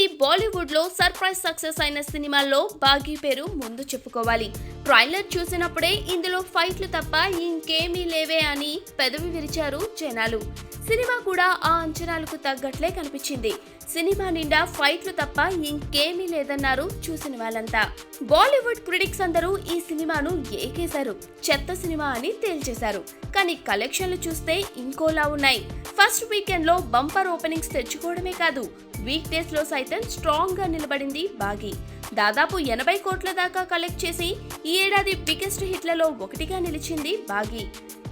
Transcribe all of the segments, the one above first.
ఈ బాలీవుడ్లో surprise success అయిన సినిమాల్లో బాగీ పేరు ముందు చెప్పుకోవాలి. ట్రైలర్ చూసినప్పుడే ఇందులో ఫైట్లు తప్ప ఇంకేమీ లేవే అని పెదవి విరిచారు జనాలు. సినిమా కూడా ఆ అంచనాలకు తగ్గట్లే కనిపించింది. సినిమా నిండా ఫైట్లు తప్ప ఇంకేమీ లేదన్నారు చూసిన వాళ్ళంతా. బాలీవుడ్ క్రిటిక్స్ అందరూ ఈ సినిమాను ఏకేశారు. చెత్త సినిమా అని తేల్చేశారు. కానీ కలెక్షన్లు చూస్తే ఇంకోలా ఉన్నాయి. ఫస్ట్ వీకెండ్లో బంపర్ ఓపెనింగ్స్ తెచ్చుకోవడమే కాదు వీక్ డేస్లో సైతం స్ట్రాంగ్గా నిలబడింది బాగి. దాదాపు ఎనభై కోట్ల దాకా కలెక్ట్ చేసి ఈ ఏడాది బిగ్గెస్ట్ హిట్లలో ఒకటిగా నిలిచింది బాగి.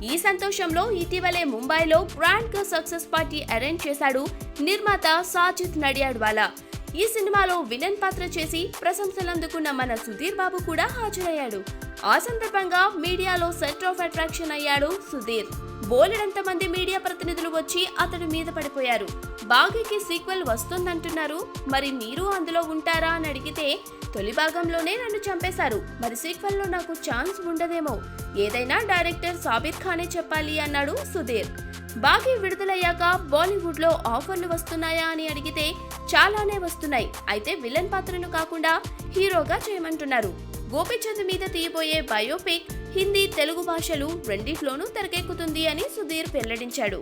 ఈ సంతోషంలో ఇటీవలే ముంబైలో గ్రాండ్గా సక్సెస్ పార్టీ అరేంజ్ చేశాడు నిర్మాత సాజిద్ నడియాడ్వాలా. ఈ సినిమాలో విలన్ పాత్ర చేసి ప్రశంసలు అందుకున్న మన సుధీర్ బాబు కూడా హాజరయ్యాడు. ఆ సందర్భంగా మీడియాలో సెంటర్ ఆఫ్ అట్రాక్షన్ అయ్యాడు సుధీర్. బోలెడంత మంది మీడియా ప్రతినిధులు వచ్చి అతడి మీద పడిపోయారు. బాగీకి సీక్వెల్ వస్తుందంటున్నారు. మరి మీరు అందులో ఉంటారా అని అడిగితే తొలి భాగంలోనే నన్ను చంపేశారు. మరి సీక్వెల్లో నాకు ఛాన్స్ ఉండదేమో. ఏదైనా డైరెక్టర్ సాబిర్ ఖానే చెప్పాలి అన్నాడు సుధీర్. బాగీ విడుదలయ్యాక బాలీవుడ్లో ఆఫర్లు వస్తున్నాయా అని అడిగితే చాలానే వస్తున్నాయి. అయితే విలన్ పాత్రను కాకుండా హీరోగా చేయమంటున్నారు. గోపిచంద్ మీద తీయబోయే బయోపిక్ హిందీ తెలుగు భాషలు రెండిట్లోనూ తెరకెక్కుతుంది అని సుధీర్ వెల్లడించాడు.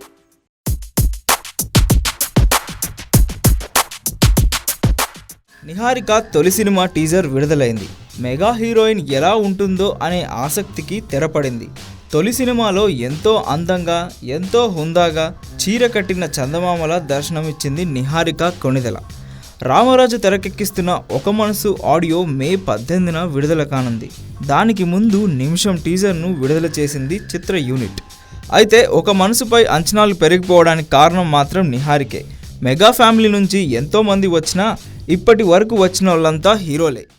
నిహారిక తొలి సినిమా టీజర్ విడుదలైంది. మెగా హీరోయిన్ ఎలా ఉంటుందో అనే ఆసక్తికి తెరపడింది. తొలి సినిమాలో ఎంతో అందంగా ఎంతో హుందాగా చీర కట్టిన చందమామల దర్శనమిచ్చింది నిహారిక కొణిదెల. రామరాజు తెరకెక్కిస్తున్న ఒక మనసు ఆడియో మే పద్దెనిమిదిన విడుదల కానుంది. దానికి ముందు నిమిషం టీజర్ను విడుదల చేసింది చిత్ర యూనిట్. అయితే ఒక మనసుపై అంచనాలు పెరిగిపోవడానికి కారణం మాత్రం నిహారికే. మెగా ఫ్యామిలీ నుంచి ఎంతోమంది వచ్చినా ఇప్పటి వరకు వచ్చిన వాళ్ళంతా హీరోలే.